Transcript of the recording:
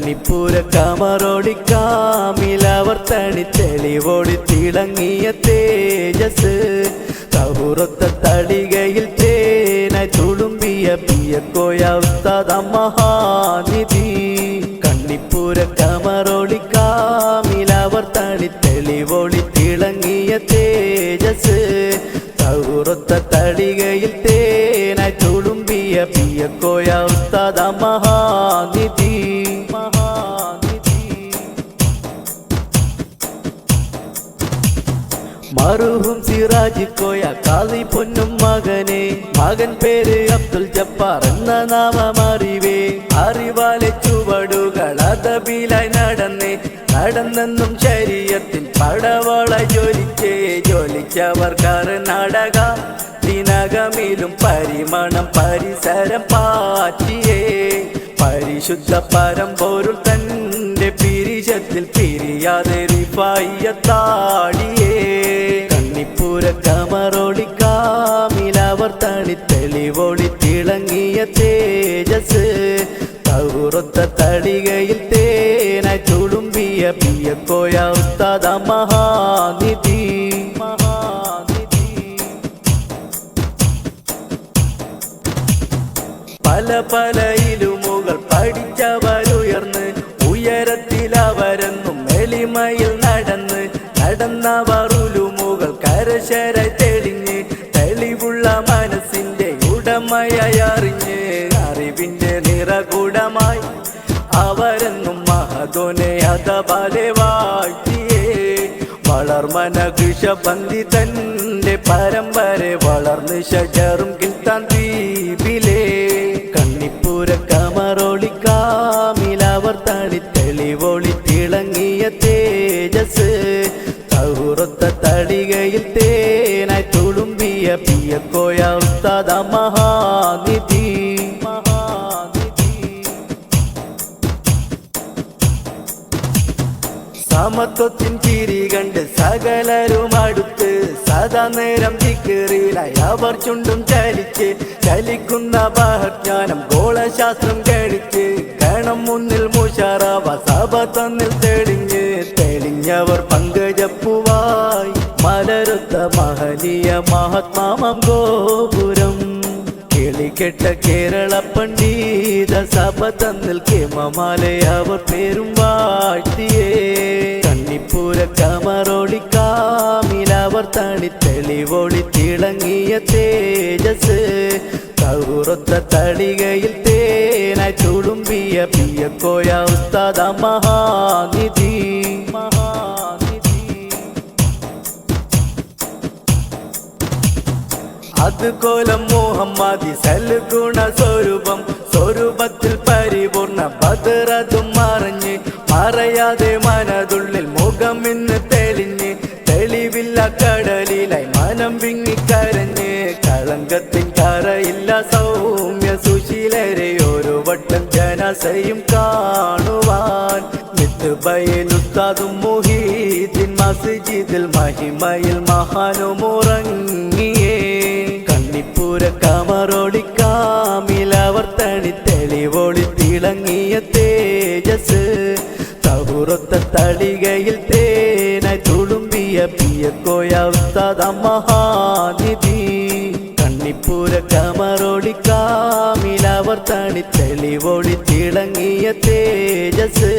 കണ്ണിപ്പൂര കമറോടിക്കാമിലവർ തണി തെളിവോടി തിളങ്ങിയ തേജസ്. കൗറത്ത തളികയിൽ തേന തുളുമ്പിയ പിയക്കോയ ഉസ്താദ മഹാനിധി. കണ്ണിപ്പൂര കമറോടിക്കാമിലവർ തണി തെളിവോടി തിളങ്ങിയ തേജസ്. കൗറത്ത തളികയിൽ തേന തുളുമ്പിയ പിയക്കോയ ഉസ്താദ മഹാനിധി മഹാനിധി. മറുഹും സിറാജിക്കോയ കോയ കാളി പൊന്നും മകനെ. മകൻ പേര് അബ്ദുൽ ജപ്പാർ എന്ന നാമമറിവേ. അറിവാലെ ചുവടുകൾ അതബിലായി നടന്നേ. നടന്നെന്നും ശരീരത്തിൽ പടവള ജോലിച്ചേ ജോലിച്ചവർ കർണാടക ദിനകമിലും പരിമണം പരിസരം പാറ്റിയേ. പരിശുദ്ധ പരമ്പോരുൾ തന്റെ പിരിശത്തിൽ പിരിയാതെ റിഫായിയത്താടിയേ. കണ്ണിപ്പൂര കാമിലവർ തണി തെളിവോളി തിളങ്ങിയ തേജസ്. കൗറത്ത തളികയിൽ തേന ചുളുമ്പിയ പിയക്കോയ ഉസ്താദ മഹാനിധി. പല പല ഇലുമുകൾ പഠിച്ചവരുയർന്ന് ഉയരത്തിലവരെന്നും എളിമയിൽ നടന്ന് നടന്നവർ കരശര തെളിഞ്ഞ് തെളിവുള്ള മനസ്സിന്റെ ഉടമയായി അറിഞ്ഞ് അറിവിന്റെ നിറകുടമായി അവരെന്നും മഹദോനെ അതപാലെ വാഴ്ത്തിയേ. വളർമന കൃഷബന്ധി തന്റെ പരമ്പര വളർന്ന് ഷജറും കിൽത്താൻ ദ്വീപിലെ കൗറത്ത തളികയിൽ തേനായി തുളുമ്പിയ പിയക്കോയ ഉസ്താദ മഹാനിധി. സമത്വത്തിൻ ചിരി കണ്ട് സകലരും അടുത്ത് സദാ നേരം തിക്കേറിയിലായി അവർ ചുണ്ടും ചലിച്ച് ചലിക്കുന്ന ബഹജ്ഞാനം ഗോളശാസ്ത്രം കഴിച്ച് ഗണം മുന്നിൽ മുഷാറാവ സഭ തന്നിൽ തെളിഞ്ഞ് മലരുത്ത മഹനീയ മഹാത്മാമം ഗോപുരം. കിളികെട്ട കേരള പണ്ഡിത സഭ തന്നിൽ കേമമാലെ അവർ പേരും വാഴ്ത്തിയേ. കണ്ണിപ്പൂര കമറോളിക്കാമിലവർ തണി തെളിവോളി തിളങ്ങിയ തേജസ്. കൗറത്ത തേന തേനായി തുളുമ്പിയ പിയക്കോയ ഉസ്താദ മഹാനിധി അത് കോലം മുഹമ്മദി സൽഗുണ സ്വരൂപം. സ്വരൂപത്തിൽ പരിപൂർണ ഭദ്രതും മറിഞ്ഞ് മറയാതെ മനതുള്ളിൽ മുഖം ഇന്ന് തെളിഞ്ഞ് തെളിവില്ല കടലിലായി മനം വിങ്ങിക്കരഞ്ഞ് കളങ്കത്തിൻ കറയില്ല സൗമ്യ സുശീലരെ ഒരു വട്ടം ജനസയും കാണുവാൻ. മിത്തുബയിലുത്താതും മുഹീദിൻ മസ്ജിദിൽ മഹിമയിൽ മഹാനുമുറങ്ങി കമറോടിക്കാമിലവർ തണി തെളിവോളി തിളങ്ങിയ തേജസ്. കൗറത്ത തളികയിൽ തേന തുളുമ്പിയ പിയക്കോയ ഉസ്താദ മഹാനിധി കണ്ണിപ്പൂര കമറോളിക്കാമിലവർ തണി തെളിവോളി തിളങ്ങിയ തേജസ്.